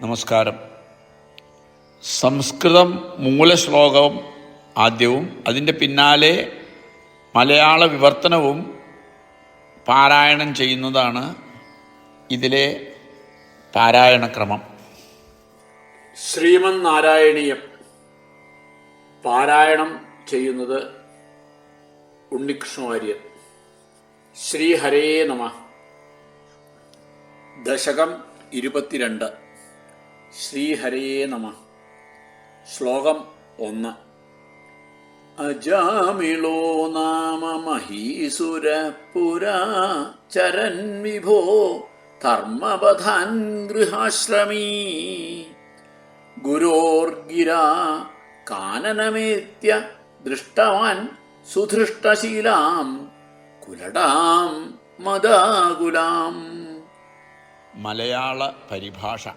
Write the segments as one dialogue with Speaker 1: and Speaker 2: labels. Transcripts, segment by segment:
Speaker 1: നമസ്കാരം. സംസ്കൃതം മൂലശ്ലോകവും ആദ്യവും അതിന്റെ പിന്നാലെ മലയാള വിവർത്തനവും പാരായണം ചെയ്യുന്നതാണ് ഇതിലെ പാരായണക്രമം.
Speaker 2: ശ്രീമൻ നാരായണീയം പാരായണം ചെയ്യുന്നത് ഉണ്ണികൃഷ്ണവാര്യർ ശ്രീഹരേ നമ. ദശകം ഇരുപത്തിരണ്ട്. ശ്രീഹരേ നമ. ശ്ലോകം ഒന്ന്. അജാമിളോ നാമ മഹീസുര പുരാ ചരൻ വിഭോ ധർമ്മപഥാൻ ഗൃഹാശ്രമീ. ഗുരോർഗിരാ കാനനമേത്യ ദൃഷ്ടവാൻ സുധൃഷ്ടശീലാം കുലടാം മദാകുലാം.
Speaker 1: മലയാള പരിഭാഷ.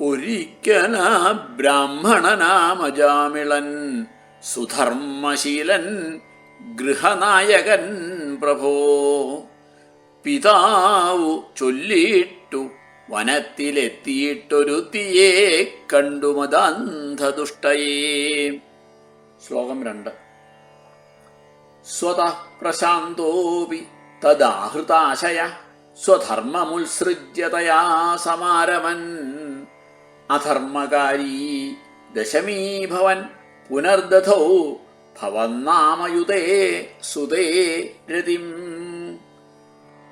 Speaker 2: ഒരിക്കല ബ്രാഹ്മണനാമജാമിളൻ സുധർമ്മശീലൻ ഗൃഹനായകൻ പ്രഭോ. പിതാവു ചൊല്ലിയിട്ടു വനത്തിലെത്തിയിട്ടൊരുത്തിയെ കണ്ടു മദാന്ധദുഷ്ടയേ ശ്ലോകം രണ്ട്. സ്വത പ്രശാന്തോപി തദാഹൃതാശയ സ്വധർമ്മമുത്സൃജ്യതയാ സമാരമൻ. അധർമ്മകാരീ ദശമീഭവൻ പുനർദധൗ ഭവന്നാമയുതേ സുതേ രതിം.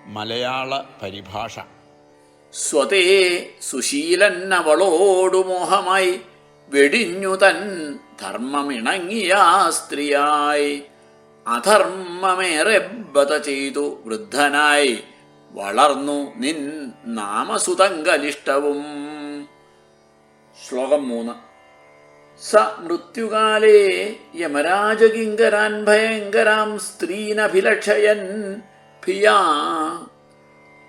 Speaker 1: മലയാള പരിഭാഷ.
Speaker 2: സ്വതേ സുശീലന്നവളോടു മോഹമായി വെടിഞ്ഞു തൻ ധർമ്മമിണങ്ങിയ സ്ത്രീയായി. അധർമ്മമേറെ ബത ചെയ്തു വൃദ്ധനായി വളർന്നു നിൻ നാമസുതങ്കലിഷ്ടവും. ശ്ലോകം മൂന്ന്. സ മൃത്യുകാലേ യമരാജകിങ്കരാൻ ഭയങ്കരാം സ്ത്രീനഭിലക്ഷയൻ. ഭിയാ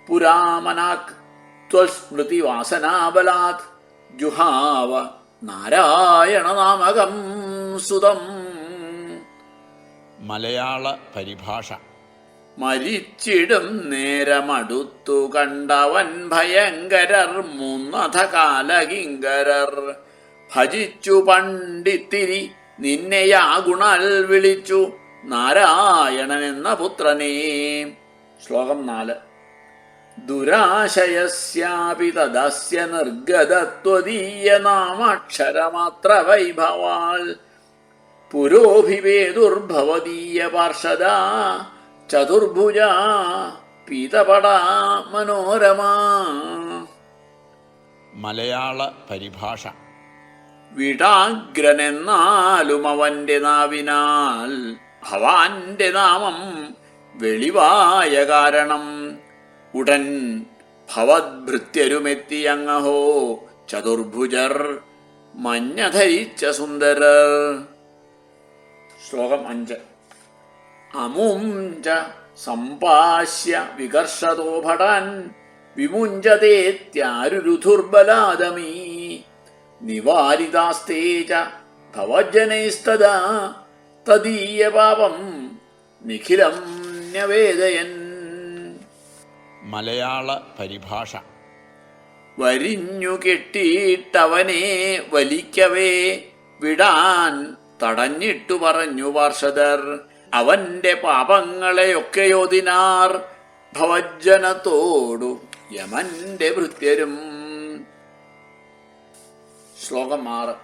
Speaker 2: പുരാമനാക് ത്വസ്മൃതിവാസനാബലാത് ജുഹാവ നാരായണനാമകം സുതം.
Speaker 1: മലയാള പരിഭാഷ.
Speaker 2: മരിച്ചിടും നേരമടുത്തു കണ്ടവൻ ഭയങ്കരർ മൂന്നഥ കാലകിങ്കരർ ഭജിച്ചു പണ്ടിത്തിരി നിന്നെയാ ഗുണൽ വിളിച്ചു നാരായണൻ എന്ന പുത്രനേ. ശ്ലോകം നാല്. ദുരാശയസ്യാപി തദസ്യ നിർഗതത്വദീയ നാമാക്ഷരമാത്ര വൈഭവാൽ പുരോഭിവേദുർഭവതീയ പാർഷദ ചതുർഭുജ പീതപട മനോരമ.
Speaker 1: മലയാള പരിഭാഷ.
Speaker 2: വിടാഗ്രനെന്നാലും അവന്റെ നാവിനാൽ ഭവാന്റെ നാമം വെളിവായ കാരണം. ഉടൻ ഭവദ്ഭൃത്യരുമെത്തിയങ്ങഹോ ചതുർഭുജർ മഞ്ഞധരിച്ച സുന്ദരർ. ശ്ലോകം അഞ്ച്. അമും സമ്പാശ്യ വികർഷതോ ഭടാൻ വിമുഞ്ചതേത്യാരുരുധുർബലാദമീ നിവാരിതാസ്തേ ച ഭവജനൈസ്തദാ തദീയ പാപം നിഖിലം ന്യവേദയൻ.
Speaker 1: മലയാള പരിഭാഷ.
Speaker 2: വരിഞ്ഞു കെട്ടിയിട്ടവനെ വലിക്കവേ വിടാൻ തടഞ്ഞിട്ടു പറഞ്ഞു പാർഷദർ. അവന്റെ പാപങ്ങളെയൊക്കെയോതിനാർ ഭവജ്ജനത്തോടു യമന്റെ ഭൃത്യരും. ശ്ലോകം ആറ്.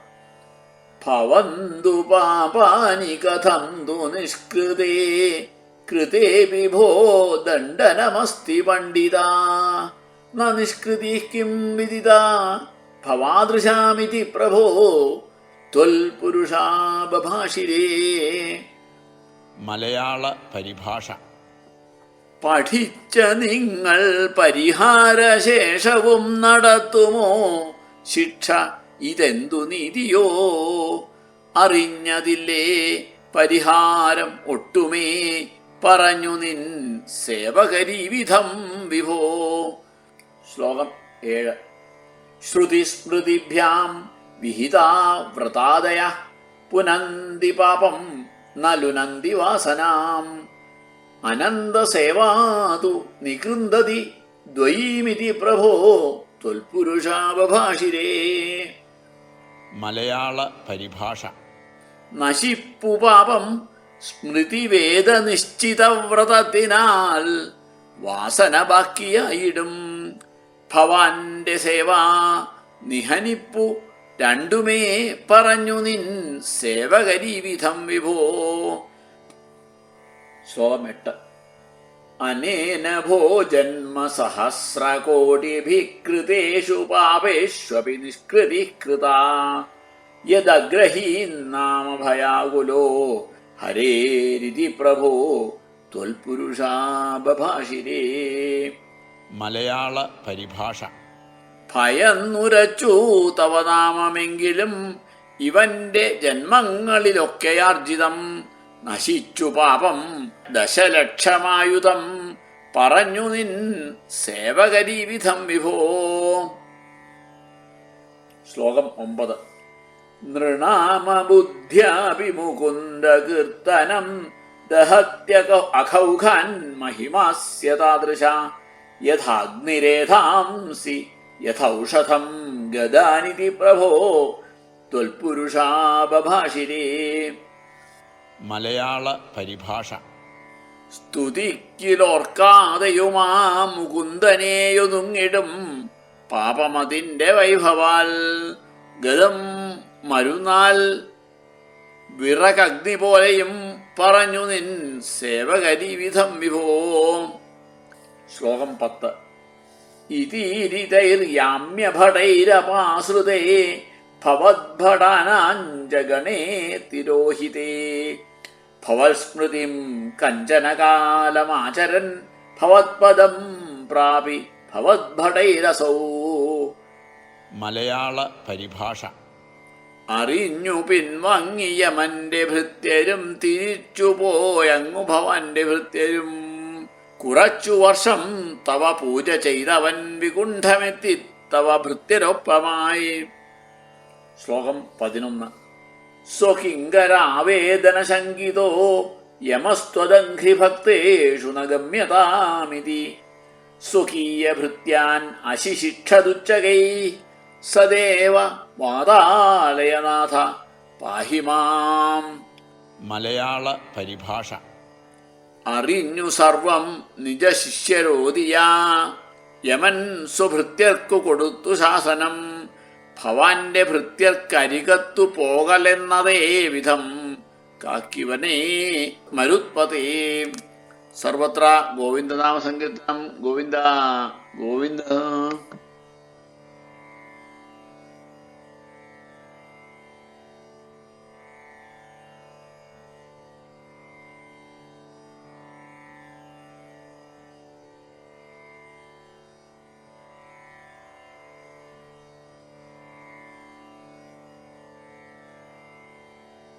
Speaker 2: ഭവന്തു പാപാനി കഥം തു നിഷ്കൃതേ കൃതേ വിഭോ ദണ്ഡനമസ്തി പണ്ഡിത. ന നിഷ്കൃതി കിം വിദിത? ഭവാദൃശാമിതി പ്രഭോ ത്വൽപുരുഷാ
Speaker 1: മലയാള പരിഭാഷ.
Speaker 2: പഠിച്ച നിങ്ങൾ പരിഹാരശേഷവും നടത്തുമോ? ശിക്ഷ ഇതെന്തു നീതിയോ? അറിഞ്ഞതില്ലേ പരിഹാരം ഒട്ടുമേ? പറഞ്ഞു നിൻ സേവകരീവിധം വിഭോ. ശ്ലോകം ഏഴ്. ശ്രുതിസ്മൃതിഭ്യാം വിഹിതാ വ്രതാദയ പുനന്തി പാപം നലുനന്തി വാസനാം. അനന്തസേവാതു നികൃന്ദതി ദ്വൈമിതി പ്രഭോ ത്വൽപുരുഷാവഭാഷിരേ
Speaker 1: മലയാള പരിഭാഷ.
Speaker 2: നശിപ്പു പാപം സ്മൃതിവേദ നിശ്ചിതവ്രതത്തിനാൽ വാസന ബാക്കിയായിടും. ഭവാന്റെ സേവാ നിഹനിപ്പു രണ്ടുമേ പറഞ്ഞു നിൻ സേവകരീവിധം വിഭോ. ശ്ലോകം അനേന അനേന ഭോജന്മ സഹസ്രകോടിഭികൃതേഷു പാപേഷ്വപി നിഷ്കൃതി കൃത യദഗ്രഹീന്നാമ ഭയാകുലോ ഹരേരിതി പ്രഭോ. ത്വൽപുരുഷാബഭാഷിരേ
Speaker 1: മലയാള പരിഭാഷ.
Speaker 2: ഭയന്നുരച്ചു തവ നാമമെങ്കിലും ഇവന്റെ ജന്മങ്ങളിലൊക്കെയാർജിതം നശിച്ചു പാപം ദശലക്ഷമായുധം. പറഞ്ഞു നിൻ സേവകരീവിധം വിഭോ. ശ്ലോകം ഒമ്പത്. നൃണാമബുദ്ധ്യാഭിമുകുന്ദ കീർത്തനം ദഹത്യക അഖൗഖാൻ മഹിമാസ്യ താദൃശ യഥാഗ്നിരേധാംസി യഥൗഷധം ഗദാനിതി പ്രഭോ ത്വൽപുരുഷാബഭാഷിരേ
Speaker 1: മലയാള പരിഭാഷ.
Speaker 2: സ്തുതിക്കിലോർക്കാതെയുമാ മുകുന്ദനെയൊതുങ്ങിടും പാപമതിന്റെ വൈഭവാൽ. ഗതം മരുന്നാൽ വിറകഗ്നി പോലെയും പറഞ്ഞു നിൻ സേവകരീവിധം വിഭോ. ശ്ലോകം പത്ത്. ഇതീരിതൈര്യാമ്യഭടൈരപാശ്രുതേ ഭവദ്ഭടാനാഞ്ജഗണേ തിരോഹിതേ. ഭവസ്മൃതിം കഞ്ചനകാലമാചരൻ ഭവത്പദം പ്രാപി ഭവദ്ഭടൈരസൗ
Speaker 1: മലയാള പരിഭാഷ.
Speaker 2: അറിഞ്ഞു പിൻവാങ്ങിയമന്റെ ഭൃത്യരും തിരിച്ചുപോയങ്ങു ഭവന്റെ ഭൃത്യരും കുറച്ചു വർഷം തവ പൂജ ചെയ്തവൻ വികുണ്ഠമെത്തി തവ ഭൃത്യരൊപ്പമായി. ശ്ലോകം പതിനൊന്ന്. സ്വകിങ്കരാവേദന ശങ്കിതോ യമസ്ത്വദംഘ്രിഭക്തേഷു ന ഗമ്യതാമിതി സ്വകീയ ഭൃത്യാൻ അശിശിക്ഷതുച്ചകൈ സദേവ വാതാലയനാഥ. പാഹിമാം
Speaker 1: മലയാള പരിഭാഷ.
Speaker 2: അറിഞ്ഞു സർവം നിജ ശിഷ്യരോധിയാ യമൻ സ്വഭൃത്യർക്കു കൊടുത്തു ശാസനം ഭവാന്റെ ഭൃത്യർക്കരികത്തു പോകലെന്നതേ വിധം കാക്കിവനേ മരുത്പതേ. സർവത്ര ഗോവിന്ദനാമ സങ്കീർത്തനം ഗോവിന്ദ ഗോവിന്ദ.